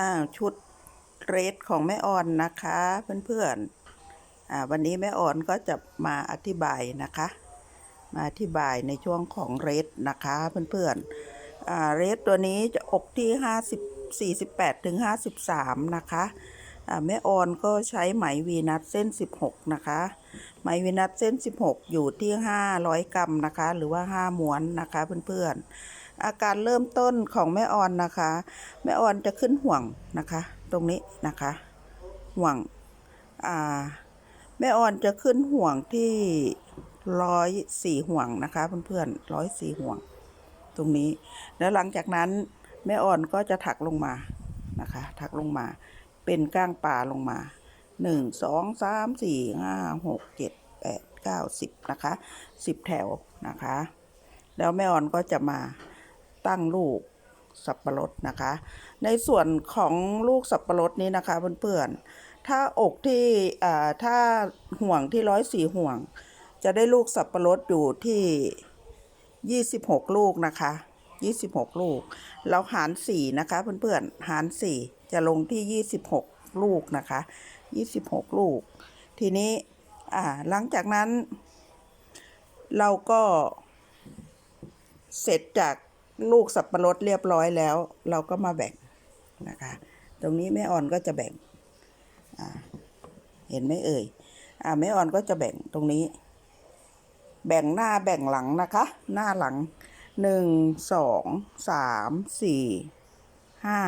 อ่าวชุดเรสของแม่ออนนะคะเพื่อนๆอ่าวันนี้แม่ออนก็จะมาอธิบายนะคะ มาอธิบายในช่วงของเรสนะคะเพื่อนๆอ่าเรสตัวนี้จะอกที่ 50 48ถึง53 นะคะอ่าแม่ออนก็ใช้ไหมวีนัทเส้น 16 นะคะ ไหมวีนัทเส้น 16 อยู่ที่ 500 กรัมนะคะ หรือว่า 5 ม้วนนะคะเพื่อนๆ อาการเริ่มต้นของแม่ออนนะคะ แม่ออนจะขึ้นห่วงนะคะ ตรงนี้นะคะ ห่วงอ่าแม่ออนจะขึ้นห่วงที่ร้อยสี่ห่วงนะคะเพื่อนๆร้อยสี่ห่วง ตรงนี้ แล้วหลังจากนั้นแม่ออนก็จะถักลงมานะคะ ถักลงมา เป็นก้างปลาลงมาหนึ่งสองสามสี่ห้าหกเจ็ดแปดเก้าสิบนะคะสิบแถวนะคะ แล้วแม่ออนก็จะมา ตั้งลูกสับปะรดนะคะ ในส่วนของลูกสับปะรดนี้นะคะเพื่อนๆ ถ้าอกที่ถ้าห่วงที่ร้อยสี่ห่วง จะได้ลูกสับปะรดอยู่ที่ยี่สิบหกลูกนะคะยี่สิบหกลูก เราหารสี่นะคะเพื่อนๆ หารสี่จะลงที่ยี่สิบหกลูกนะคะยี่สิบหกลูก ทีนี้หลังจากนั้น เราก็เสร็จจาก ลูกสับปะรดเรียบร้อยแล้ว เราก็มาแบ่งนะคะ ตรงนี้แม่อ่อนก็จะแบ่งเห็นไหมเอ่ยอ่าแม่อ่อนก็จะแบ่งตรงนี้ แบ่งหน้าแบ่งหลังนะคะ หน้าหลังหนึ่งสองสามสี่ห้า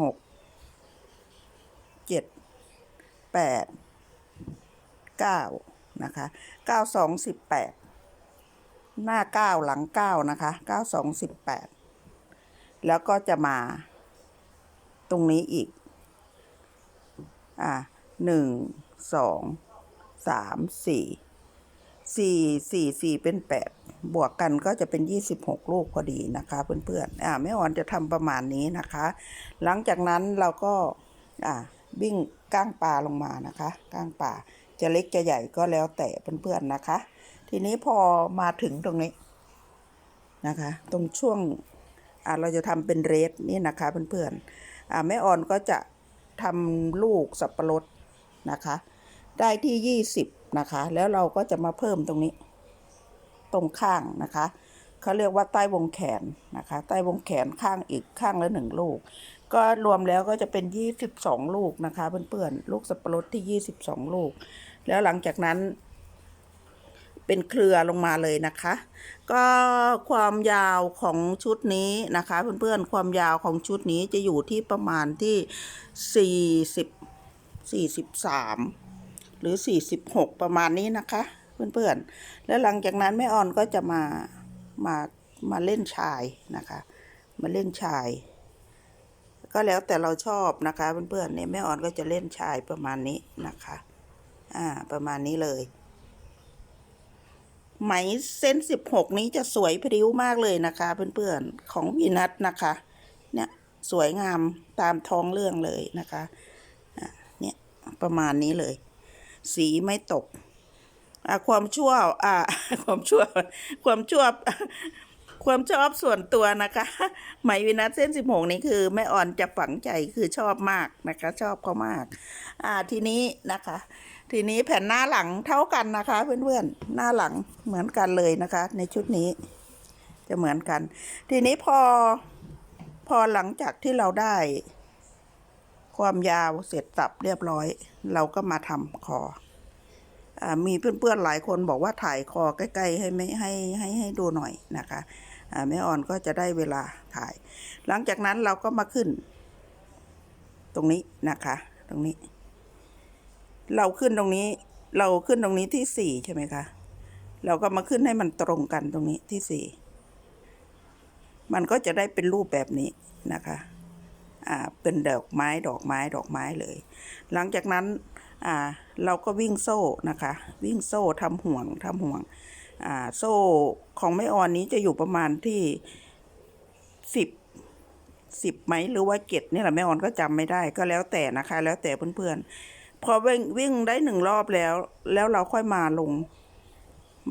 หกเจ็ดแปดเก้านะคะเก้าสองสิบแปด หน้าเก้าหลังเก้านะคะเก้าสองสิบแปดแล้วก็จะมาตรงนี้อีก อ่าหนึ่งสองสามสี่สี่สี่สี่เป็นแปดบวกกันก็จะเป็นยี่สิบหกลูกพอดีนะคะเพื่อนๆอ่าแม่ออนจะทำประมาณนี้นะคะ หลังจากนั้นเราก็อ่าวิ่งก้างปลาลงมานะคะ ก้างปลาจะเล็กจะใหญ่ก็แล้วแต่เพื่อนๆนะคะ ทีนี้พอมาถึงตรงนี้นะคะ ตรงช่วงเราจะทำเป็นเรสนี่นะคะเพื่อนๆแม่ออนก็จะทำลูกสับปะรดนะคะ ได้ที่ยี่สิบนะคะ แล้วเราก็จะมาเพิ่มตรงนี้ ตรงข้างนะคะเขาเรียกว่าใต้วงแขนนะคะ ใต้วงแขนข้างอีกข้างละหนึ่งลูก ก็รวมแล้วก็จะเป็นยี่สิบสองลูกนะคะเพื่อนๆ ลูกสับปะรดที่ยี่สิบสองลูก แล้วหลังจากนั้น เป็นเครือลงมาเลยนะคะ ก็ความยาวของชุดนี้นะคะ เพื่อนๆความยาวของชุดนี้จะอยู่ที่ประมาณที่ 40 43 หรือ 46 ประมาณนี้นะคะ เพื่อนๆ แล้วหลังจากนั้นแม่ออนก็จะมามามาเล่นชายนะคะ มาเล่นชาย ก็แล้วแต่เราชอบนะคะเพื่อนๆเนี่ยแม่ออนก็จะเล่นชายประมาณนี้นะคะ อ่าประมาณนี้เลย ไหมเส้นสิบหกนี้จะสวยพริ้วมากเลยนะคะเพื่อนๆของวีนัทนะคะ เนี่ยสวยงามตามท้องเรื่องเลยนะคะอะเนี่ยประมาณนี้เลย สีไม่ตกความชั่วอะความชั่ว ความชั่ว ความชอบส่วนตัวนะคะไหมวินัทเส้นสิบหกนี้คือแม่อ่อนจะฝังใจคือชอบมากนะคะ ชอบเขามาก อ่าทีนี้นะคะ ทีนี้แผ่นหน้าหลังเท่ากันนะคะ เพื่อนๆหน้าหลังเหมือนกันเลยนะคะ ในชุดนี้จะเหมือนกัน ทีนี้พอพอหลังจากที่เราได้ ความยาวเสร็จสับเรียบร้อย เราก็มาทำคออมีเพื่อนๆหลายคนบอกว่าถ่ายคอใกล้ๆให้ไม่ให้ให้ให้ดูหน่อยนะคะแม่อ่อนก็จะได้เวลาถ่าย หลังจากนั้นเราก็มาขึ้น ตรงนี้นะคะ ตรงนี้ เราขึ้นตรงนี้ เราขึ้นตรงนี้ที่สี่ใช่ไหมคะ เราก็มาขึ้นให้มันตรงกันตรงนี้ที่สี่ มันก็จะได้เป็นรูปแบบนี้นะคะ อ่า เป็นดอกไม้ดอกไม้ดอกไม้เลย หลังจากนั้น อ่า เราก็วิ่งโซ่นะคะ วิ่งโซ่ทำห่วงทำห่วง อ่า โซ่ของแม่ออนนี้จะอยู่ประมาณที่สิบสิบไหมหรือว่าเจ็ดนี่แหละแม่ออนก็จำไม่ได้ก็แล้วแต่นะคะ แล้วแต่เพื่อนๆ พอวิ่งวิ่งได้หนึ่งรอบแล้ว แล้วเราค่อยมาลง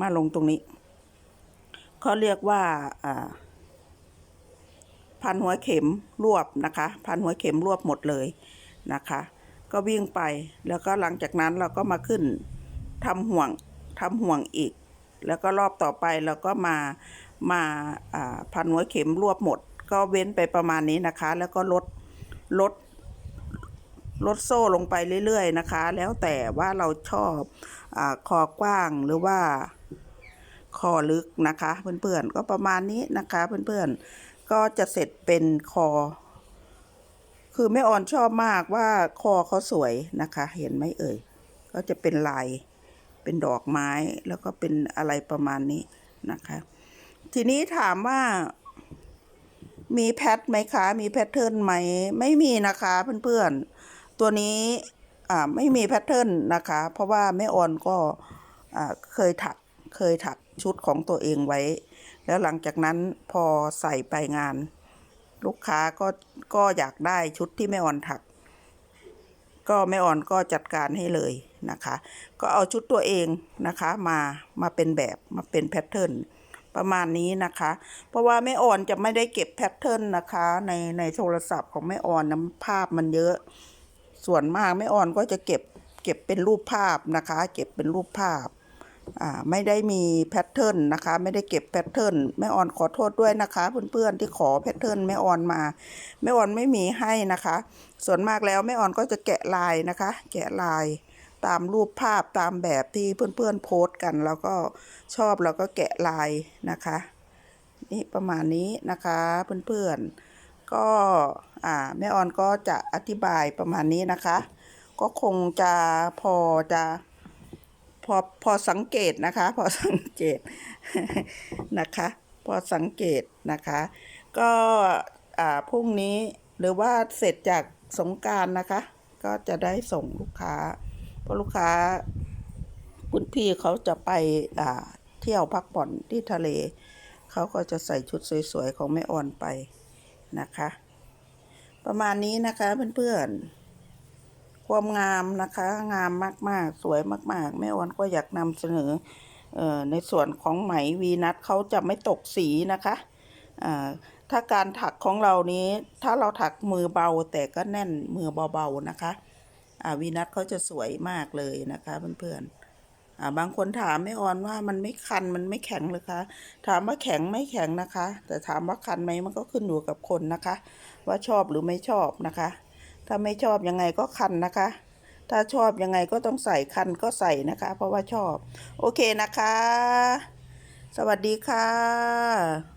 มาลงตรงนี้เขาเรียกว่าพันหัวเข็มรวบนะคะ พันหัวเข็มรวบหมดเลยนะคะ ก็วิ่งไปแล้วก็หลังจากนั้นเราก็มาขึ้นทำห่วงทำห่วงอีก แล้วก็รอบต่อไปเราก็มามาพันหัวเข็มรวบหมด ก็เว้นไปประมาณนี้นะคะ แล้วก็ลดลด ลดโซ่ลงไปเรื่อยๆนะคะ แล้วแต่ว่าเราชอบอคอกว้างหรือว่าคอลึกนะคะเพื่อนๆก็ประมาณนี้นะคะเพื่อนๆก็จะเสร็จเป็นคอ คือแม่ออนชอบมากว่าคอเขาสวยนะคะ เห็นไหมเอ่ย ก็จะเป็นลายเป็นดอกไม้แล้วก็เป็นอะไรประมาณนี้นะคะ ทีนี้ถามว่ามีแพทไหมคะ มีแพทเทิร์นไหม ไม่มีนะคะเพื่อนๆ ตัวนี้อ่าไม่มีแพทเทิร์นนะคะ เพราะว่าแม่ออนก็อ่าเคยถักเคยถักชุดของตัวเองไว้ แล้วหลังจากนั้นพอใส่ไปงาน ลูกค้าก็ก็อยากได้ชุดที่แม่ออนถัก ก็แม่ออนก็จัดการให้เลยนะคะ ก็เอาชุดตัวเองนะคะมามาเป็นแบบมาเป็นแพทเทิร์นประมาณนี้นะคะ เพราะว่าแม่ออนจะไม่ได้เก็บแพทเทิร์นนะคะ ในในโทรศัพท์ของแม่ออนนะภาพมันเยอะ ส่วนมากแม่ออนก็จะเก็บเก็บเป็นรูปภาพนะคะ เก็บเป็นรูปภาพาไม่ได้มีแพทเทิร์นนะคะ ไม่ได้เก็บแพทเทิร์นแม่ออนขอโทษด้วยนะคะ เพื่อนๆที่ขอแพทเทิร์นแม่ออนมาแม่ออนไม่มีให้นะคะ ส่วนมากแล้วแม่ออนก็จะแกะลายนะคะ แกะลายตามรูปภาพตามแบบที่เพื่อนๆโพสต์กัน แล้วก็ชอบแล้วก็แกะลายนะคะ นี่ประมาณนี้นะคะเพื่อนๆ ก็อาแม่ออนก็จะอธิบายประมาณนี้นะคะ ก็คงจะพอจะพอพอสังเกตนะคะ พอสังเกตนะคะ พอสังเกตนะคะ ก็อาพรุ่งนี้หรือว่าเสร็จจากสงการนะคะ ก็จะได้ส่งลูกค้า เพราะลูกค้าคุณพี่เขาจะไปอาเที่ยวพักผ่อนที่ทะเล เขาก็จะใส่ชุดสวยๆของแม่ออนไป นะคะ ประมาณนี้นะคะเพื่อนๆ ความงามนะคะ งามมากๆ สวยมากๆ แม่ออนก็อยากนำเสนอในส่วนของไหมวีนัทเขาจะไม่ตกสีนะคะถ้าการถักของเรานี้ ถ้าเราถักมือเบาแต่ก็แน่นมือเบาๆนะคะวีนัทเขาจะสวยมากเลยนะคะเพื่อนๆ บางคนถามแม่ออนว่ามันไม่คันมันไม่แข็งเลยคะ ถามว่าแข็งไม่แข็งนะคะ แต่ถามว่าคันไหมมันก็ขึ้นอยู่กับคนนะคะ ว่าชอบหรือไม่ชอบนะคะ ถ้าไม่ชอบยังไงก็คันนะคะ ถ้าชอบยังไงก็ต้องใส่คันก็ใส่นะคะ เพราะว่าชอบ โอเคนะคะ สวัสดีค่ะ